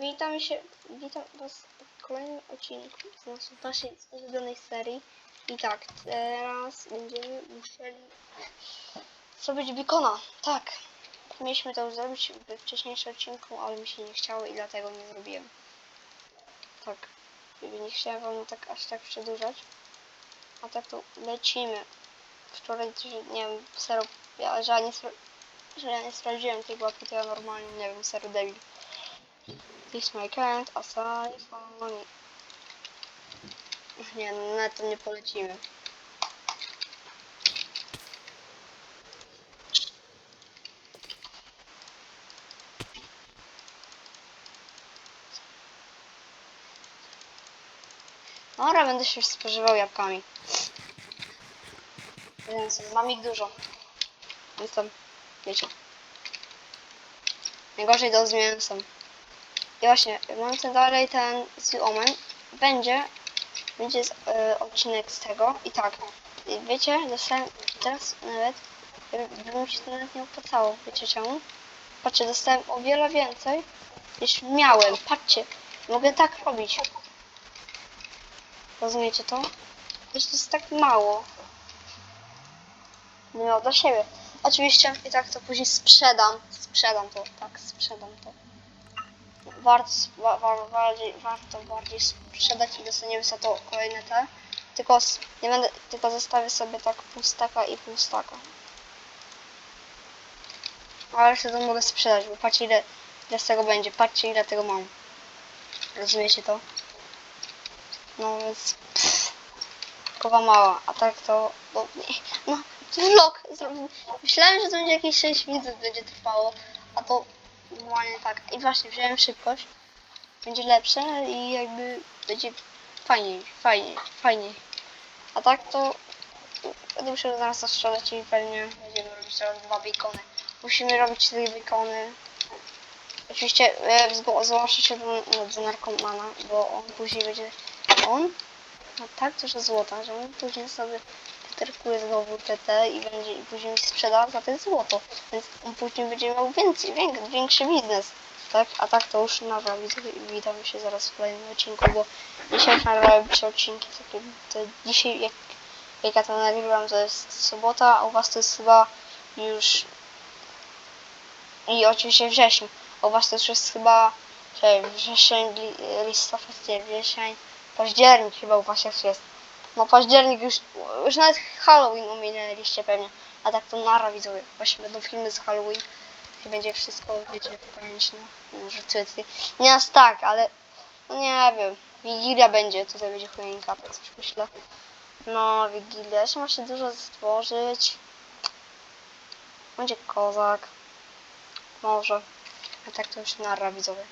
Witam się, witam was w kolejnym odcinku z naszej, naszej ulubionej serii. I tak, teraz będziemy musieli zrobić bikona. Tak, mieliśmy to już zrobić w wcześniejszym odcinku, ale mi się nie chciało i dlatego nie zrobiłem. Tak, nie chciałem wam tak aż tak przedłużać. A tak to lecimy. Wczoraj, nie wiem, ja, że ja nie, że ja nie sprawdziłem tej normalnie, nie wiem, serio debil. This my can't aside. Nie, no na to nie polecimy. Dobra, będę się spożywał jabłkami. Więc mam ich dużo. Więc tam, wiecie. Najgorzej to z mięsem. I właśnie, mam dalej ten z Omen. Będzie, będzie z, e, odcinek z tego. I tak, i wiecie, dostałem teraz nawet, by by mi się to nawet nie opłacało. Wiecie czemu? Patrzcie, dostałem o wiele więcej niż miałem. Patrzcie, mogę tak robić. Rozumiecie to? Wiesz, to jest tak mało. Nie miał dla siebie. Oczywiście i tak to później sprzedam. Sprzedam to, tak, sprzedam to warto, wa, wa, bardziej, warto bardziej sprzedać i dostaniemy za to kolejne te. Tylko nie będę, tylko zostawię sobie tak pół staka i pół staka. Ale jeszcze to mogę sprzedać, bo patrzcie ile, ile z tego będzie, patrzcie ile tego mam. Rozumiecie to? No więc kowa mała, a tak to, bo nie, no vlog. Myślałem, że to będzie jakieś 6 widzów będzie trwało, a to Normalnie tak. I właśnie wziąłem szybkość. Będzie lepsze i jakby będzie fajniej, fajniej, fajniej. A tak to będę musiał zaraz zastrzelać i pewnie będziemy robić teraz dwa bacony. Musimy robić te bacony. Oczywiście e, zgłoszę się do, no, do narkomana, bo on później będzie... On ma tak dużo złota, że on później sobie terkuje znowu TT i będzie i później sprzeda za to złoto. Więc on później będzie miał więcej, wiek, większy biznes. Tak? A tak to już nara, widzowie, i witam się zaraz w kolejnym odcinku, bo dzisiaj nagrałem trzy odcinki, takie, to dzisiaj jak, jak ja to nagrywam to jest sobota, a u was to jest chyba już i oczywiście wrzesień, u was to już jest chyba wrzesień, li, listopad, wrzesień, październik chyba u was jest. No październik już, już nawet Halloween ominęliście pewnie. A tak to nara widzowie. Właśnie będą filmy z Halloween. I będzie wszystko, wiecie, pamięćne. No, że cycy. Nie aż tak, ale no nie wiem. Wigilia będzie, tutaj będzie choinka, tak coś myślę. No, Wigilia. Jeszcze ma się dużo stworzyć. Będzie kozak. Może. A tak to już nara widzowie.